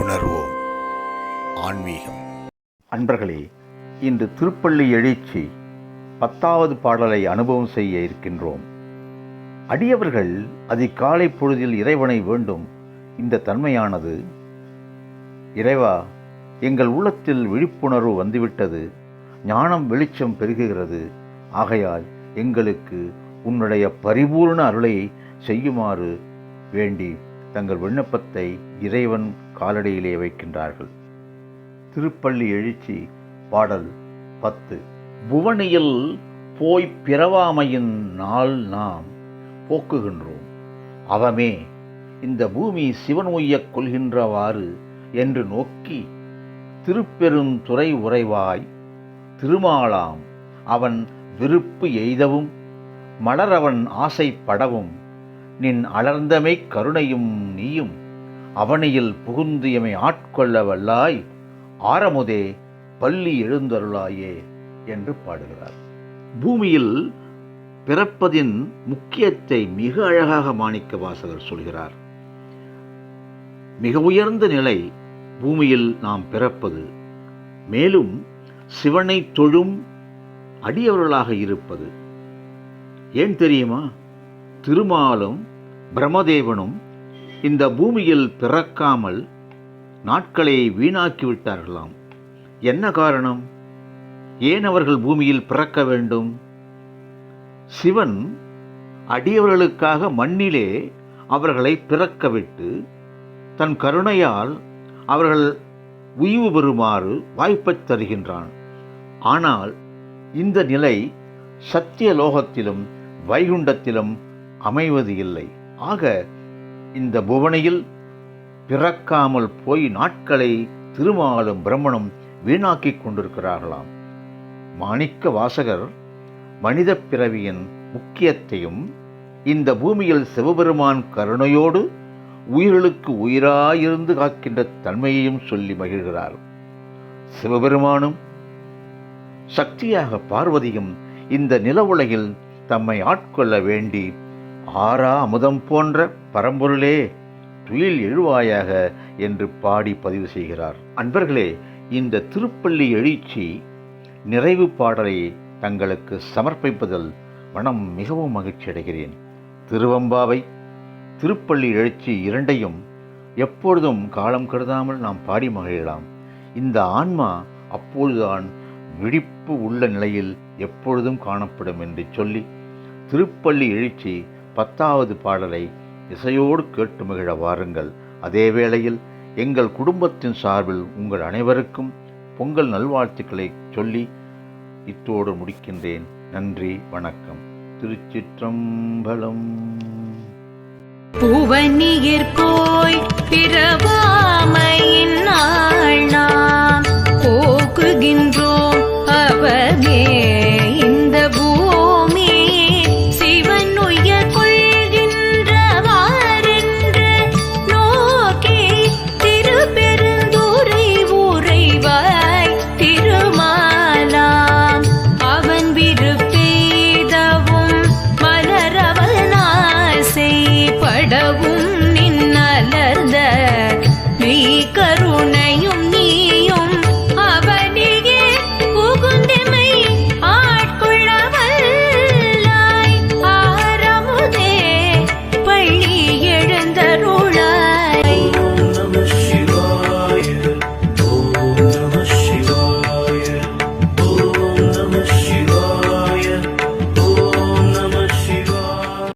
உணர்வோம். ஆன்மீகம். அன்பர்களே இன்று திருப்பள்ளி எழுச்சி பத்தாவது பாடலை அனுபவம் செய்ய இருக்கின்றோம். அடியவர்கள் அதிகாலை பொழுதில் இறைவனை வேண்டும். இந்த தன்மையானது இறைவா எங்கள் உள்ளத்தில் விழிப்புணர்வு வந்துவிட்டது. ஞானம் வெளிச்சம் பெருகுகிறது. ஆகையால் எங்களுக்கு உன்னுடைய பரிபூர்ண அருளை செய்யுமாறு வேண்டி தங்கள் விண்ணப்பத்தை இறைவன் காலடியிலே வைக்கின்றார்கள். திருப்பள்ளி எழுச்சி பாடல் பத்து. புவனியில் போய் பிறவாமையின் நாள் நாம் போக்குகின்றோம். அவமே இந்த பூமி சிவன் உய்யக் கொள்கின்றவாறு என்று நோக்கி திருப்பெருந்துறை உறைவாய் திருமாலாம் அவன் விருப்பு எய்தவும் மலரவன் ஆசைப்படவும் நின் அலர்ந்தமை கருணையும் நீயும். அவனியில் புகுந்து எமை ஆட்கொள்ள வல்லாய் ஆரமுதே பள்ளி எழுந்தருளாயே என்று பாடுகிறார். பூமியில் பிறப்பதின் முக்கியத்தை மிக அழகாக மாணிக்க வாசகர் சொல்கிறார். மிக உயர்ந்த நிலை பூமியில் நாம் பிறப்பது மேலும் சிவனை தொழும் அடியவர்களாக இருப்பது. ஏன் தெரியுமா? திருமாலும் பிரம்மதேவனும் இந்த பூமியில் பிறக்காமல் நாட்களை வீணாக்கிவிட்டார்களாம். என்ன காரணம்? ஏன் அவர்கள் பூமியில் பிறக்க வேண்டும்? சிவன் அடியவர்களுக்காக மண்ணிலே அவர்களை பிறக்க விட்டு தன் கருணையால் அவர்கள் உய்வு பெறுமாறு வாய்ப்பைத் தருகின்றான். ஆனால் இந்த நிலை சத்திய லோகத்திலும் வைகுண்டத்திலும் அமைவது இல்லை ஆக இந்த புவனையில் பிறக்காமல் போய் நாட்களை திருமாலும் பிரம்மனும் வீணாக்கிக் கொண்டிருக்கிறார்களாம். மாணிக்க வாசகர் மனித பிறவியின் முக்கியத்தையும் இந்த பூமியில் சிவபெருமான் கருணையோடு உயிர்களுக்கு உயிராயிருந்து காக்கின்ற தன்மையையும் சொல்லி மகிழ்கிறார். சிவபெருமானும் சக்தியாக பார்வதியும் இந்த நில உலகில் தம்மை ஆட்கொள்ள வேண்டி ஆறா அமுதம் போன்ற பரம்பொருளே துயில் எழுவாயாக என்று பாடி பதிவு செய்கிறார். அன்பர்களே இந்த திருப்பள்ளி எழுச்சி நிறைவு பாடலை தங்களுக்கு சமர்ப்பிப்பதில் மனம் மிகவும் மகிழ்ச்சி அடைகிறேன். திருவம்பாவை திருப்பள்ளி எழுச்சி இரண்டையும் எப்பொழுதும் காலம் கருதாமல் நாம் பாடி மகிழலாம். இந்த ஆன்மா அப்பொழுதுதான் விழிப்பு உள்ள நிலையில் எப்பொழுதும் காணப்படும் என்று சொல்லி திருப்பள்ளி எழுச்சி பத்தாவது பாடலை இசையோடு கேட்டு மகிழ வாருங்கள். அதே வேளையில் எங்கள் குடும்பத்தின் சார்பில் உங்கள் அனைவருக்கும் பொங்கல் நல்வாழ்த்துக்களை சொல்லி இத்தோடு முடிக்கின்றேன். நன்றி வணக்கம். திருச்சிற்றம்பலம். பூவனியர் போய் பிறவா